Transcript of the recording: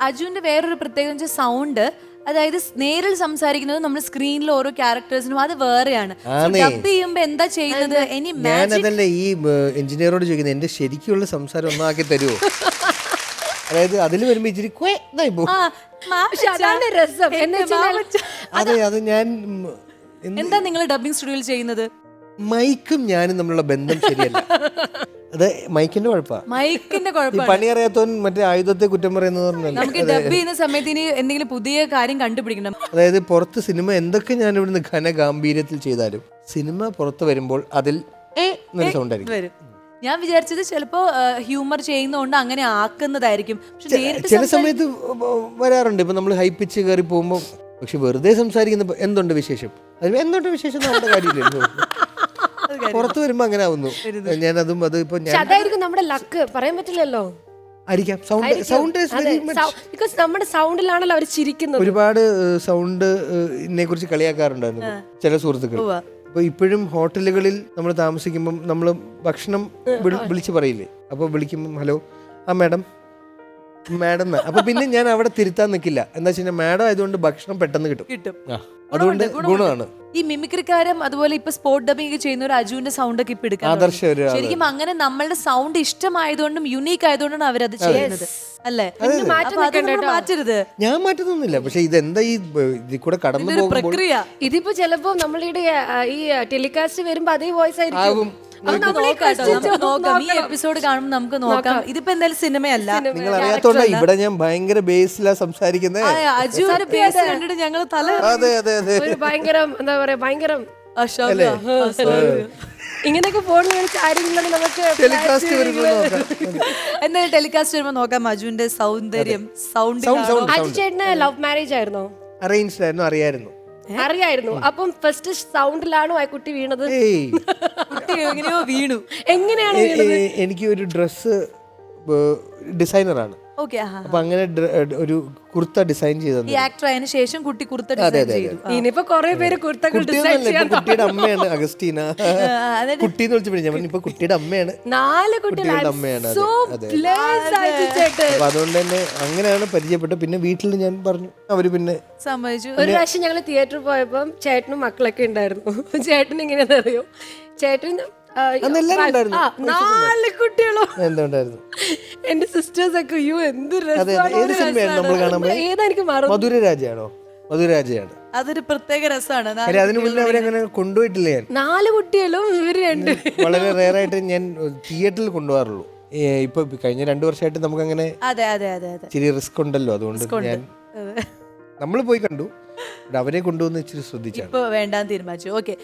അജുവിന്റെ വേറൊരു പ്രത്യേകത സൗണ്ട് അതായത് നേരിൽ സംസാരിക്കുന്നത് നമ്മൾ സ്ക്രീനിൽ ഓരോ ക്യാരക്ടേഴ്സിനും അത് വേറെയാണ്. ആന്നേ. ഡബ് ചെയ്യുമ്പോ എന്താ ചെയ്യുന്നത്? ഇനി ഞാനതല്ല ഈ എഞ്ചിനീയറോട് ചോദിക്കുന്നത് എന്റെ ശരിക്കുള്ള സംസാരം ഒന്നാക്കി തരുമോ അതായത് അതിൽ വരുമ്പോ ഇച്ചിരി രസം. വെച്ചാൽ അതെ അത് ഞാൻ എന്താ നിങ്ങൾ ഡബിങ് സ്റ്റുഡിയോയിൽ ചെയ്യുന്നത്? മൈക്കും ഞാനും തമ്മിലുള്ള ബന്ധം ശരിയല്ല. അത് മൈക്കിന്റെ കുഴപ്പ. മൈക്കിന്റെ കുഴപ്പമാണ് പണി അറിയാത്തവൻ മറ്റേ ആയുധത്തെ കുറ്റം പറയുന്നത് നമുക്ക് ഡബ് ചെയ്യുന്ന സമയത്ത് ഇനി എന്തെങ്കിലും പുതിയ കാര്യം കണ്ടുപിടിക്കണം. അതായത് പുറത്ത് സിനിമ എന്തൊക്കെ ഞാൻ ഇവിടുന്ന് ഘന ഗാംഭീര്യത്തിൽ ചെയ്താലും സിനിമ പുറത്ത് വരുമ്പോൾ അതിൽ സൗണ്ട് ആയിരിക്കും. ഞാൻ വിചാരിച്ചത് ചിലപ്പോ ഹ്യൂമർ ചെയ്യുന്നതുകൊണ്ട് അങ്ങനെ ആക്കുന്നതായിരിക്കും. ചില സമയത്ത് വരാറുണ്ട്. ഇപ്പൊ നമ്മൾ ഹൈപ്പിച്ച് കയറി പോകുമ്പോൾ പക്ഷെ വെറുതെ സംസാരിക്കുന്ന എന്തുണ്ട് വിശേഷം? എന്തുണ്ട് വിശേഷം നമ്മുടെ കാര്യമില്ലല്ലോ പുറത്ത് വരുമ്പോ അങ്ങനെ ആവുന്നു. ഞാനതും അതും ഇപ്പൊ ഞാൻ അതായിരിക്കും നമ്മുടെ ലക്ക് പറയാൻ പറ്റില്ലല്ലോ. ആയിരിക്കാം. സൗണ്ട് സൗണ്ട് ബിക്കോസ് നമ്മുടെ സൗണ്ടിലാണല്ലോ അവർ ചിരിക്കുന്നത്. ഒരുപാട് സൗണ്ട് ഇതിനെ കുറിച്ച് കളിയാക്കാറുണ്ടായിരുന്നു ചില സുഹൃത്തുക്കൾ. അപ്പൊ ഇപ്പോഴും ഹോട്ടലുകളിൽ നമ്മൾ താമസിക്കുമ്പോൾ നമ്മൾ ഭക്ഷണം വിളി- വിളിച്ച് പറയില്ലേ? അപ്പൊ വിളിക്കുമ്പോൾ ഹലോ ആ മാഡം. മാഡം എന്നാ. അപ്പൊ പിന്നെ ഞാൻ അവിടെ തിരുത്താൻ നിൽക്കില്ല എന്താ വെച്ചാൽ മാഡം ആയതുകൊണ്ട് ഭക്ഷണം പെട്ടെന്ന് കിട്ടും. അതുകൊണ്ട് ഗുണമാണ്. ഈ മിമിക്രിക്കാരും അതുപോലെ ഇപ്പൊ സ്പോർട്ട് ഡബിംഗ് ചെയ്യുന്ന ഒരു അജുവിന്റെ സൗണ്ട് ഒക്കെ ഇപ്പൊ എടുക്കാൻ ആദർശ ഒരു ആൾ. ശരിക്കും അങ്ങനെ നമ്മളുടെ സൗണ്ട് ഇഷ്ടമായതുകൊണ്ടും യുണീക്ക് ആയതുകൊണ്ടാണ് അവരത് ചെയ്യുന്നത്. അല്ലേ? മാറ്റി അപ്പൊ അത് നിൽക്കണ്ട നമ്മൾ കേട്ടോ. മാറ്റരുത്. ഞാൻ മാറ്റുന്നില്ല പക്ഷെ ഇതെന്താ ഈ ബ- ഇതിൽ കൂടെ കടന്നു ഇതൊരു പോകുമ്പോൾ പ്രക്രിയ. ഇതിപ്പോ ചിലപ്പോ നമ്മളുടെ ഈ ടെലികാസ്റ്റ് വരുമ്പോ അതേ വോയിസ് ആയിരിക്കും. നോക്കാം നമുക്ക് നോക്കാം. ഈ എപ്പിസോഡ് കാണുമ്പോൾ നമുക്ക് നോക്കാം. ഇതിപ്പോ എന്തായാലും സിനിമയല്ല നിങ്ങൾ അറിയാത്തോണ്ട ഇവിടെ ഞാൻ ഭയങ്കര ബേസിലാ സംസാരിക്കുന്നത് അജു പേസ് കണ്ടിട്ട് ഞങ്ങൾ തല അതെ അതെ അതെ. ഒരു ഭയങ്കര എന്താ പറയാ ഭയങ്കര. ഇങ്ങനെയൊക്കെ ഫോണിൽ ആരെങ്കിലും നമുക്ക് എന്തായാലും ടെലികാസ്റ്റ് വരുമ്പോ നോക്കാം അജുവിന്റെ സൗന്ദര്യം. സൗണ്ട് അജു ചേട്ടന് ലവ് മാരേജ് ആയിരുന്നോ? അറേഞ്ച്ഡ് ആയിരുന്നു അറിയായിരുന്നു. അറിയായിരുന്നു. അപ്പം ഫസ്റ്റ് സൗണ്ടിലാണോ ആ കുട്ടി വീണത്. ഏയ്. കുട്ടി എങ്ങനെയോ വീണു. എങ്ങനെയാണ് എനിക്ക് ഒരു ഡ്രസ്സ് ഡിസൈനറാണ് അപ്പൊ അങ്ങനെ ഒരു കുർത്ത ഡിസൈൻ ചെയ്തു ഈ ആക്ടർ ആയതിനു ശേഷം കുട്ടി കുർത്ത ഡിസൈൻ ചെയ്തു. ഇനിയിപ്പോ കുറെ പേര് കുർത്തകൾ ഡിസൈൻ ചെയ്യാൻ കുട്ടിയുടെ അമ്മയാണ് അഗസ്റ്റീന കുട്ടി എന്ന് വിളിച്ചപ്പോൾ ഞാൻ ഇപ്പൊ കുട്ടിയുടെ അമ്മയാണ്. നാല് കുട്ടികളുടെ അമ്മയാണ് അപ്പൊ അതുകൊണ്ട് തന്നെ അങ്ങനെയാണ് പരിചയപ്പെട്ടത്. പിന്നെ വീട്ടിൽ ഞാൻ പറഞ്ഞു അവർ പിന്നെ സമ്മതിച്ചു. ഒരു പ്രാവശ്യം ഞങ്ങൾ തിയേറ്ററിൽ പോയപ്പോൾ ചേട്ടനും മക്കളൊക്കെ ഉണ്ടായിരുന്നു. ചേട്ടൻ ഇങ്ങനെ അറിയോ ചേട്ടൻ നാല് കുട്ടികളോ. എന്തുണ്ടായിരുന്നു എന്റെ സിസ്റ്റേഴ്സ് ഒക്കെ അയ്യോ എന്ത് ഏത് എനിക്ക് മധുരരാജയാണോ മധുരരാജയാണ് അതൊരു പ്രത്യേക രസമാണ്. അതിനു മുന്നേ അവരങ്ങനെ കൊണ്ടുപോയിട്ടില്ല ഞാൻ. നാല് കുട്ടികളും ഇവർ രണ്ട്. വളരെ റെയർ ആയിട്ട് ഞാൻ തിയേറ്ററിൽ കൊണ്ടുപോകാറുള്ളൂ. ഇപ്പൊ കഴിഞ്ഞ രണ്ടു വർഷമായിട്ട് നമുക്കങ്ങനെ അതെ അതെ അതെ അതെ. ഇച്ചിരി റിസ്ക് ഉണ്ടല്ലോ. അതുകൊണ്ട് ഞാൻ നമ്മൾ പോയി കണ്ടു. അവരെ കൊണ്ടുവന്ന് ഇച്ചിരി ശ്രദ്ധിച്ചു വേണ്ടാന്ന് തീരുമാനിച്ചു. ഓക്കെ